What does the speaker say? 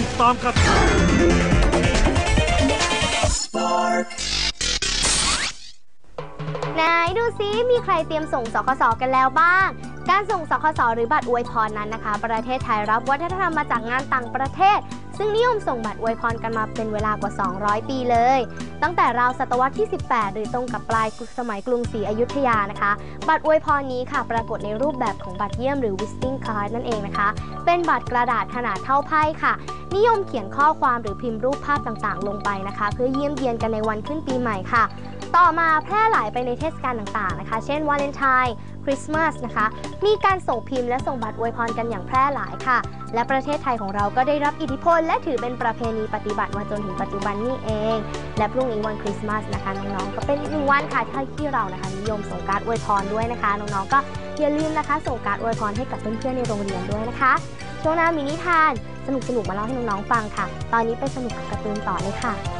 ติดตามกันไหนดูซิมีใครเตรียมส่งสคสกันแล้วบ้าง การส่งสคสหรือบัตรอวยพรนั้นนะคะ ประเทศไทยรับวัฒนธรรมมาจากงานต่างประเทศ ซึ่งนิยมส่งบัตรอวยพรกันมาเป็นเวลากว่า 200 ปีเลย ตั้งแต่ราวศตวรรษที่ 18 หรือตรงกับปลายสมัยกรุงศรีอยุธยานะคะ บัตรอวยพรนี้ค่ะ ปรากฏในรูปแบบของบัตรเยี่ยมหรือ visiting card นั่นเองนะคะ เป็นบัตรกระดาษขนาดเท่าไพ่ค่ะ นิยมเขียนข้อความหรือพิมพ์รูปภาพต่างๆ ลงไปนะคะ เพื่อเยี่ยมเยียนกันในวันขึ้นปีใหม่ค่ะ ต่อมาแพร่หลายไปในเทศกาลต่างๆนะคะ เช่นวาเลนไทน์คริสต์มาสนะคะ มีการส่งพิมพ์และส่งบัตรอวยพรกันอย่างแพร่หลายค่ะ และประเทศไทยของเราก็ได้รับอิทธิพล และถือเป็นประเพณีปฏิบัติมาจนถึงปัจจุบันนี่เอง และพรุ่งนี้วันคริสต์มาสนะคะน้องๆ ก็เป็นอีกหนึ่งวันค่ะที่เรานะคะนิยมส่งการ์ดอวยพรด้วยนะคะน้องๆ ก็อย่าลืมนะคะ ส่งการ์ดอวยพรให้กับเพื่อนๆในโรงเรียนด้วยนะคะ ช่วงหน้ามีนิทาน สนุกๆมาเล่าให้น้องๆฟังค่ะ ตอนนี้ไปสนุกกับการ์ตูนต่อเลยค่ะ